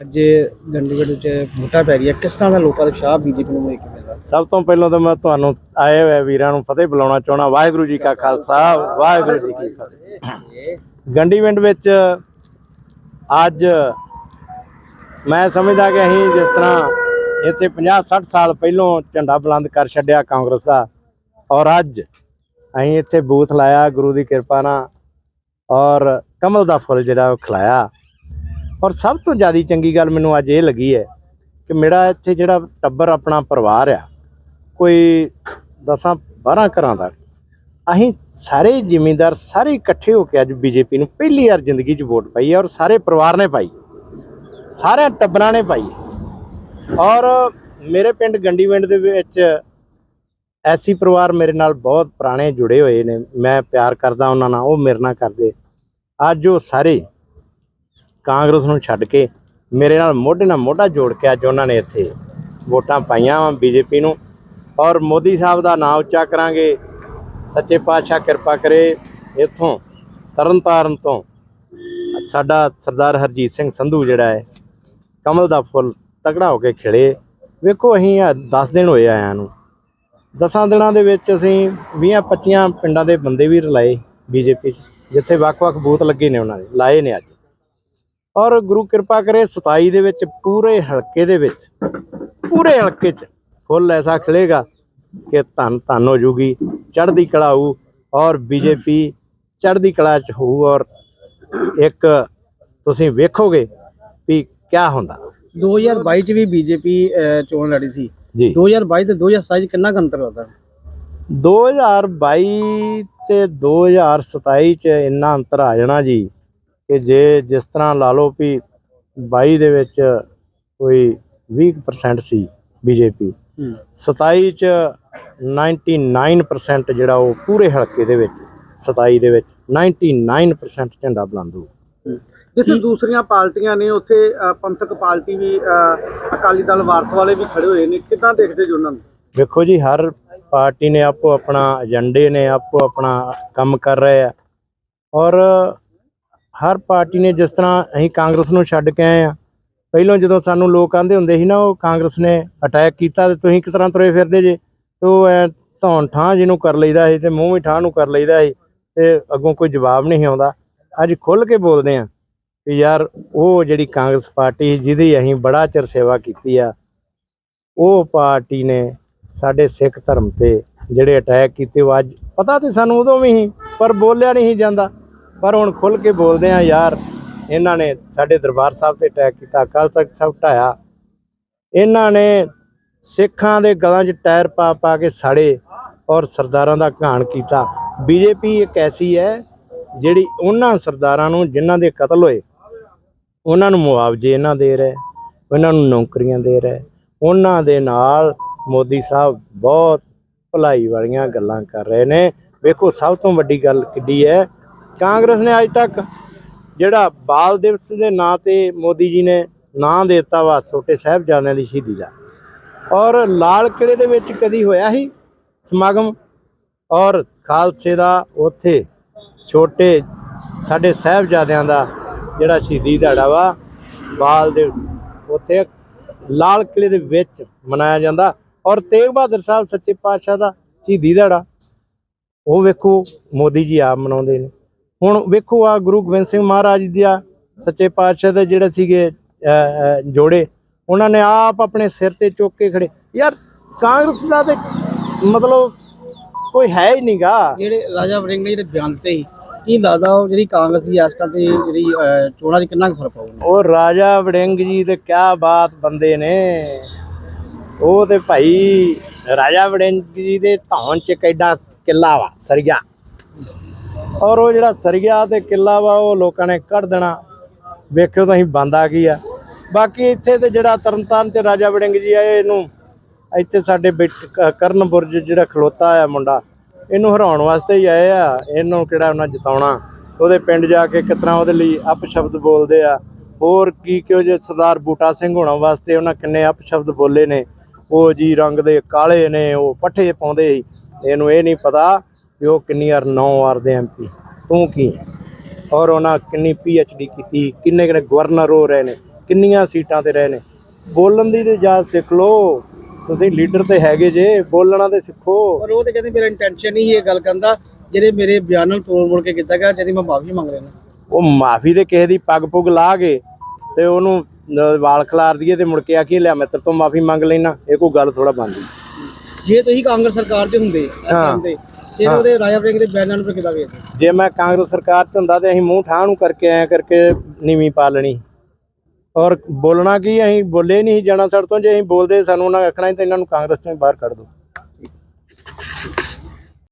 ਅੱਜ ਗੰਡੀਗੜ੍ਹ ਵਿੱਚ ਵੋਟਾਂ ਪੈ ਰਹੀਆਂ। ਕਿਸ ਤਰ੍ਹਾਂ ਦਾ ਲੋਕਾਂ ਦਾ ਉਤਸ਼ਾਹ ਬੀਜੇਪੀ ਨੂੰ ਵੇਖ ਕੇ ਸਭ ਤੋਂ ਪਹਿਲਾਂ ਤਾਂ ਮੈਂ ਤੁਹਾਨੂੰ ਆਏ ਹੋਏ ਵੀਰਾਂ ਨੂੰ ਫਤਿਹ ਬੁਲਾਉਣਾ ਚਾਹਣਾ ਵਾਹਿਗੁਰੂ ਜੀ ਕਾ ਖਾਲਸਾ, ਵਾਹਿਗੁਰੂ ਜੀ ਕੀ ਫਤਿਹ। ਗੰਡੀਵਿੰਡ ਵਿੱਚ ਅੱਜ ਮੈਂ ਸਮਝਦਾ ਕਿ ਅਸੀਂ ਜਿਸ ਤਰ੍ਹਾਂ ਇੱਥੇ 50 60 ਸਾਲ ਪਹਿਲੋਂ ਝੰਡਾ ਬੁਲੰਦ ਕਰ ਛੱਡਿਆ ਕਾਂਗਰਸ ਦਾ, ਔਰ ਅੱਜ ਅਸੀਂ ਇੱਥੇ ਬੂਥ ਲਾਇਆ, ਗੁਰੂ ਦੀ ਕਿਰਪਾ ਨਾਲ, ਔਰ ਕਮਲ ਦਾ ਫੁੱਲ ਜਿਹੜਾ ਉਹ ਖਿਲਾਇਆ। ਔਰ ਸਭ ਤੋਂ ਜ਼ਿਆਦਾ ਚੰਗੀ ਗੱਲ ਮੈਨੂੰ ਅੱਜ ਇਹ ਲੱਗੀ ਹੈ ਕਿ ਮੇਰਾ ਇੱਥੇ ਜਿਹੜਾ ਟੱਬਰ ਆਪਣਾ ਪਰਿਵਾਰ ਆ, ਕੋਈ 10 12 ਘਰਾਂ ਦਾ, ਅਸੀਂ ਸਾਰੇ ਜ਼ਿਮੀਂਦਾਰ ਸਾਰੇ ਇਕੱਠੇ ਹੋ ਕੇ ਅੱਜ ਬੀਜੇਪੀ ਨੂੰ ਪਹਿਲੀ ਵਾਰ ਜ਼ਿੰਦਗੀ 'ਚ ਵੋਟ ਪਾਈ ਔਰ ਸਾਰੇ ਪਰਿਵਾਰ ਨੇ ਪਾਈ ਸਾਰੇ ਟੱਬਰਾਂ ਨੇ ਪਾਈ ਔਰ ਮੇਰੇ ਪਿੰਡ ਗੰਡੀਵਿੰਡ ਦੇ ਵਿੱਚ ਐਸੀ ਪਰਿਵਾਰ ਮੇਰੇ ਨਾਲ ਬਹੁਤ ਪੁਰਾਣੇ ਜੁੜੇ ਹੋਏ ਨੇ, ਮੈਂ ਪਿਆਰ ਕਰਦਾ ਉਹਨਾਂ ਨਾਲ, ਉਹ ਮੇਰੇ ਨਾਲ ਕਰਦੇ। ਅੱਜ ਉਹ ਸਾਰੇ ਕਾਂਗਰਸ ਨੂੰ ਛੱਡ ਕੇ ਮੇਰੇ ਨਾਲ ਮੋਢੇ ਨਾਲ ਮੋਢਾ ਜੋੜ ਕੇ ਅੱਜ ਉਹਨਾਂ ਨੇ ਇੱਥੇ ਵੋਟਾਂ ਪਾਈਆਂ ਵਾ ਬੀਜੇਪੀ ਨੂੰ। ਔਰ ਮੋਦੀ ਸਾਹਿਬ ਦਾ ਨਾਮ ਉੱਚਾ ਕਰਾਂਗੇ। ਸੱਚੇ ਪਾਤਸ਼ਾਹ ਕਿਰਪਾ ਕਰੇ ਇੱਥੋਂ, ਤਰਨਤਾਰਨ ਤੋਂ। ਸਾਡਾ ਸਰਦਾਰ ਹਰਜੀਤ ਸਿੰਘ ਸੰਧੂ ਜਿਹੜਾ ਹੈ, ਕਮਲ ਦਾ ਫੁੱਲ ਤਗੜਾ ਹੋ ਕੇ ਖਿਲੇ। ਵੇਖੋ ਅਸੀਂ 10 ਦਿਨ ਹੋਏ ਆਇਆਂ ਨੂੰ। 10 ਦਿਨਾਂ ਦੇ ਵਿੱਚ ਅਸੀਂ 20 25 ਪਿੰਡਾਂ ਦੇ ਬੰਦੇ ਵੀ ਰਲਾਏ ਬੀਜੇਪੀ 'ਚ, ਜਿੱਥੇ ਵੱਖ-ਵੱਖ ਬੂਥ ਲੱਗੇ ਨੇ ਉਹਨਾਂ ਦੇ, ਲਾਏ ਨੇ ਅੱਜ। ਔਰ ਗੁਰੂ ਕਿਰਪਾ ਕਰੇ 27 ਦੇ ਵਿੱਚ ਪੂਰੇ ਹਲਕੇ ਦੇ ਵਿੱਚ ਪੂਰੇ ਹਲਕੇ 'ਚ ਫੁੱਲ ਐਸਾ ਖਿਲੇਗਾ ਕਿ ਧੰਨ ਧੰਨ ਹੋ ਜੂਗੀ ਚੜ੍ਹਦੀ ਕਲਾ ਹੋਊ ਔਰ ਬੀਜੇਪੀ ਚੜ੍ਹਦੀ ਕਲਾ 'ਚ ਹੋਊ ਔਰ ਇੱਕ ਤੁਸੀਂ ਵੇਖੋਗੇ ਵੀ ਕੀ ਹੁੰਦਾ। 2022 ਚ ਵੀ ਬੀਜੇਪੀ ਚੋਣ ਲੜੀ ਸੀ। ਜੀ। 2022 ਤੇ 2027 ਚ ਕਿੰਨਾ ਅੰਤਰ ਹੁੰਦਾ? 2022 ਤੇ 2027 ਚ ਇੰਨਾ ਅੰਤਰ ਆ ਜਾਣਾ ਜੀ। ਕਿ ਜੇ ਜਿਸ ਤਰ੍ਹਾਂ ਲਾ ਲਓ ਵੀ 22 ਦੇ ਵਿੱਚ ਕੋਈ 20% ਸੀ ਬੀਜੇਪੀ 27 ਚ 99% ਜਿਹੜਾ ਉਹ ਪੂਰੇ ਹਲਕੇ ਦੇ ਵਿੱਚ 27 ਦੇ ਵਿੱਚ 99% ਝੰਡਾ ਬੁਲੰਦ ਹੋਊ। ਜਿੱਥੇ ਦੂਸਰੀਆਂ ਪਾਰਟੀਆਂ ਨੇ ਉੱਥੇ ਪੰਥਕ ਪਾਰਟੀ ਵੀ ਅਕਾਲੀ ਦਲ ਵਾਰਸ ਵਾਲੇ ਵੀ ਖੜੇ ਹੋਏ ਨੇ। ਕਿੱਦਾਂ ਦੇਖਦੇ ਜੀ ਉਹਨਾਂ ਨੂੰ? ਵੇਖੋ ਜੀ ਹਰ ਪਾਰਟੀ ਨੇ ਆਪੋ ਆਪਣਾ ਏਜੰਡੇ ਨੇ ਆਪੋ ਆਪਣਾ ਕੰਮ ਕਰ ਰਹੇ ਆ। ਔਰ ਹਰ ਪਾਰਟੀ ਨੇ ਜਿਸ ਤਰ੍ਹਾਂ ਅਸੀਂ ਕਾਂਗਰਸ ਨੂੰ ਛੱਡ ਕੇ ਆਏ ਆ, ਪਹਿਲਾਂ ਜਦੋਂ ਸਾਨੂੰ ਲੋਕ ਆਂਦੇ ਹੁੰਦੇ ਸੀ ਨਾ, ਉਹ ਕਾਂਗਰਸ ਨੇ ਅਟੈਕ ਕੀਤਾ ਤੇ ਤੁਸੀਂ ਕਿਸ ਤਰ੍ਹਾਂ ਤੁਰੇ ਫਿਰਦੇ ਜੇ? ਤੇ ਉਹ ਐ ਧੌਣ ਠਾਂ ਜਿਹਨੂੰ ਕਰ ਲਈਦਾ ਸੀ ਤੇ ਮੂੰਹ ਵੀ ਠਾਂ ਨੂੰ ਕਰ ਲਈਦਾ ਸੀ ਤੇ ਅੱਗੋਂ ਕੋਈ ਜਵਾਬ ਨਹੀਂ ਆਉਂਦਾ। ਅੱਜ ਖੁੱਲ ਕੇ ਬੋਲਦੇ ਆ ਕਿ ਯਾਰ ਉਹ ਜਿਹੜੀ ਕਾਂਗਰਸ ਪਾਰਟੀ ਜਿਹਦੀ ਅਸੀਂ ਬੜਾ ਚਿਰ ਸੇਵਾ ਕੀਤੀ ਆ, ਉਹ ਪਾਰਟੀ ਨੇ ਸਾਡੇ ਸਿੱਖ ਧਰਮ ਤੇ ਜਿਹੜੇ ਅਟੈਕ ਕੀਤੇ, ਉਹ ਅੱਜ ਪਤਾ ਤੇ ਸਾਨੂੰ ਉਦੋਂ ਵੀ ਸੀ, ਪਰ ਬੋਲਿਆ ਨਹੀਂ ਸੀ ਜਾਂਦਾ। ਪਰ ਹੁਣ ਖੁੱਲ ਕੇ ਬੋਲਦੇ ਆ ਯਾਰ, ਇਹਨਾਂ ਨੇ ਸਾਡੇ ਦਰਬਾਰ ਸਾਹਿਬ ਤੇ ਅਟੈਕ ਕੀਤਾ, ਅਕਾਲ ਤਖਤ ਸਾਹਿਬ ਢਾਇਆ। ਇਹਨਾਂ ਨੇ ਸਿੱਖਾਂ ਦੇ ਗਲਾਂ 'ਚ ਟਾਇਰ ਪਾ ਪਾ ਕੇ ਸਾੜੇ ਔਰ ਸਰਦਾਰਾਂ ਦਾ ਘਾਣ ਕੀਤਾ। ਬੀਜੇਪੀ ਇੱਕ ਐਸੀ ਹੈ ਜਿਹੜੀ ਉਹਨਾਂ ਸਰਦਾਰਾਂ ਨੂੰ ਜਿਨ੍ਹਾਂ ਦੇ ਕਤਲ ਹੋਏ, ਉਹਨਾਂ ਨੂੰ ਮੁਆਵਜ਼ੇ ਇਹਨਾਂ ਦੇ ਰਹੇ, ਉਹਨਾਂ ਨੂੰ ਨੌਕਰੀਆਂ ਦੇ ਰਹੇ। ਉਹਨਾਂ ਦੇ ਨਾਲ ਮੋਦੀ ਸਾਹਿਬ ਬਹੁਤ ਭਲਾਈ ਵਾਲੀਆਂ ਗੱਲਾਂ ਕਰ ਰਹੇ ਨੇ। ਵੇਖੋ, ਸਭ ਤੋਂ ਵੱਡੀ ਗੱਲ ਕਿੱਡੀ ਹੈ ਕਾਂਗਰਸ ਨੇ ਅੱਜ ਤੱਕ ਜਿਹੜਾ ਬਾਲ ਦਿਵਸ ਦੇ ਨਾਂ ਤੇ ਮੋਦੀ ਜੀ ਨੇ ਨਾਂ ਦਿੱਤਾ ਵਾ ਛੋਟੇ ਸਾਹਿਬਜ਼ਾਦਿਆਂ ਦੀ ਸ਼ਹੀਦੀ ਦਾ। ਔਰ ਲਾਲ ਕਿਲੇ ਦੇ ਵਿੱਚ ਕਦੀ ਹੋਇਆ ਸੀ ਸਮਾਗਮ? ਔਰ ਖਾਲਸੇ ਦਾ ਉੱਥੇ ਛੋਟੇ ਸਾਡੇ ਸਾਹਿਬਜ਼ਾਦਿਆਂ ਦਾ ਜਿਹੜਾ ਸ਼ਹੀਦੀ ਦਿਹਾੜਾ ਵਾ, ਬਾਲ ਦਿਵਸ, ਉੱਥੇ ਲਾਲ ਕਿਲੇ ਦੇ ਵਿੱਚ ਮਨਾਇਆ ਜਾਂਦਾ। ਔਰ ਤੇਗ ਬਹਾਦਰ ਸਾਹਿਬ ਸੱਚੇ ਪਾਤਸ਼ਾਹ ਦਾ ਸ਼ਹੀਦੀ ਦਿਹਾੜਾ, ਉਹ ਵੇਖੋ ਮੋਦੀ ਜੀ ਆਪ ਮਨਾਉਂਦੇ ਨੇ। ਹੁਣ ਵੇਖੋ ਆ ਗੁਰੂ ਗੋਬਿੰਦ ਸਿੰਘ ਮਹਾਰਾਜ ਜੀ ਦਾ ਸੱਚੇ ਪਾਤਸ਼ਾਹ ਦੇ ਜਿਹੜੇ ਸੀਗੇ ਜੋੜੇ ਉਹਨਾਂ ਨੇ ਆਪ ਆਪਣੇ ਸਿਰ ਤੇ ਚੁੱਕ ਕੇ ਖੜੇ। ਯਾਰ ਕਾਂਗਰਸ ਦਾ ਤੇ ਮਤਲਬ ਕੋਈ ਹੈ ਹੀ ਨਹੀਂਗਾ ਜਿਹੜੇ ਰਾਜਾ ਵੜਿੰਗ ਨੇ ਜਿਹੜੇ ਬਿਆਨ ਤੇ ਕੀ ਲੱਗਦਾ ਉਹ ਜਿਹੜੀ ਕਾਂਗਰਸ ਦੀ ਆਸਟਾ ਤੇ ਜਿਹੜੀ ਚੋਣਾਂ 'ਚ ਕਿੰਨਾ ਕੁ ਫ਼ਰਕ ਪਊਗਾ? ਉਹ ਰਾਜਾ ਵੜਿੰਗ ਜੀ ਤੇ ਕਿਆ ਬਾਤ ਬੰਦੇ ਨੇ। ਉਹ ਤੇ ਭਾਈ ਰਾਜਾ ਵੜਿੰਗ ਜੀ ਦੇ ਧੌਣ ਚ ਕਿੱਡਾ ਕਿੱਲਾ ਵਾ ਸਰੀਆ। ਔਰ ਉਹ ਜਿਹੜਾ ਸਰੀਆ ਤੇ ਕਿੱਲਾ ਵਾ, ਉਹ ਲੋਕਾਂ ਨੇ ਕੱਢ ਦੇਣਾ। ਵੇਖਿਓ ਤੁਸੀਂ ਬੰਦਾ ਕੀ ਆ। ਬਾਕੀ ਇੱਥੇ ਤੇ ਜਿਹੜਾ ਤਰਨਤਾਰਨ ਤੇ ਰਾਜਾ ਵੜਿੰਗ ਜੀ ਆਏ, ਇਹਨੂੰ ਇੱਥੇ ਸਾਡੇ ਬਿਟ- ਕਰਨ ਬੁਰਜ ਜਿਹੜਾ ਖਲੋਤਾ ਆ ਮੁੰਡਾ, ਇਹਨੂੰ ਹਰਾਉਣ ਵਾਸਤੇ ਹੀ ਆਏ ਆ। ਇਹਨੂੰ ਕਿਹੜਾ ਉਹਨਾਂ ਜਿਤਾਉਣਾ? ਉਹਦੇ ਪਿੰਡ ਜਾ ਕੇ ਕਿਤਨਾ ਉਹਦੇ ਲਈ ਅਪਸ਼ਬਦ ਬੋਲਦੇ ਆ? ਹੋਰ ਕੀ ਕਿਉਂ ਜੇ ਸਰਦਾਰ ਬੂਟਾ ਸਿੰਘ ਹੋਣਾ ਵਾਸਤੇ ਉਹਨਾਂ ਕਿੰਨੇ ਅਪਸ਼ਬਦ ਬੋਲੇ ਨੇ? ਉਹ ਜੀ ਰੰਗ ਦੇ ਕਾਲੇ ਨੇ, ਉਹ ਪੱਠੇ ਪਾਉਂਦੇ ਸੀ। ਇਹਨੂੰ ਇਹ ਨਹੀਂ ਪਤਾ ਕਿ ਉਹ ਕਿੰਨੀ ਵਾਰ 9 ਵਾਰ ਦੇ ਐਮਪੀ ਤੂੰ ਕੀ ਹੈ? ਔਰ ਉਹਨਾਂ ਕਿੰਨੀ ਡੀ ਕੀਤੀ ਕਿੰਨੇ ਕਿੰਨੇ ਗਵਰਨਰ ਹੋ ਰਹੇ ਨੇ ਕਿੰਨੀਆਂ ਸੀਟਾਂ ਤੇ ਰਹੇ ਨੇ। ਬੋਲਣ ਦੀ ਤੇ ਜਾਚ ਸਿੱਖ ਲਓ। ਤੁਸੀਂ ਲੀਡਰ ਤੇ ਹੈਗੇ ਜੇ ਬੋਲਣਾ ਤੇ ਸਿੱਖੋ। ਪਰ ਉਹ ਤੇ ਕਹਿੰਦੇ ਮੇਰਾ ਇੰਟੈਂਸ਼ਨ ਨਹੀਂ ਇਹ ਗੱਲ ਕਰਨ ਦਾ ਜਿਹੜੇ ਮੇਰੇ ਬਿਆਨ ਨਾਲ ਤੋੜ ਮੋੜ ਕੇ ਕੀਤਾ ਗਿਆ ਜਿਹਦੀ ਮੈਂ ਮਾਫੀ ਮੰਗ ਰਿਹਾ ਉਹ ਮਾਫੀ ਦੇ ਕਿਸੇ ਦੀ ਪੱਗ ਪੁੱਗ ਲਾ ਕੇ ਤੇ ਉਹਨੂੰ ਵਾਲ ਖਲਾਰ ਦਈਏ ਤੇ ਮੁੜ ਕੇ ਆਖੀ ਲਿਆ ਮੈਂ ਤੇਰੇ ਤੋਂ ਮਾਫੀ ਮੰਗ ਲੈਣਾ ਇਹ ਕੋਈ ਗੱਲ ਥੋੜਾ ਬਣਦੀ। ਜੇ ਤੁਸੀਂ ਕਾਂਗਰਸ ਸਰਕਾਰ 'ਚ ਹੁੰਦੇ ਫਿਰ ਉਹਦੇ ਰਾਜਾ ਵੜਿੰਗ ਦੇ ਬਿਆਨਾਂ ਨੂੰ ਕਿਦਾਂ ਵੇਖਦੇ ਜੇ ਮੈਂ ਕਾਂਗਰਸ ਸਰਕਾਰ ਚ ਹੁੰਦਾ ਤੇ ਅਸੀਂ ਮੂੰਹ ਠਾਹ ਨੂੰ ਕਰਕੇ ਐ ਕਰਕੇ ਨੀਵੀਂ ਪਾ ਲੈਣੀ। ਔਰ ਬੋਲਣਾ ਕੀ ਅਸੀਂ ਬੋਲੇ ਨਹੀਂ ਜਾਣਾ ਸਾਡੇ ਤੋਂ। ਜੇ ਅਸੀਂ ਬੋਲਦੇ ਸਾਨੂੰ ਉਹਨਾਂ ਆਖਣਾ ਤੇ ਇਹਨਾਂ ਨੂੰ ਕਾਂਗਰਸ ਤੋਂ ਹੀ ਬਾਹਰ ਕੱਢ ਦਿਓ।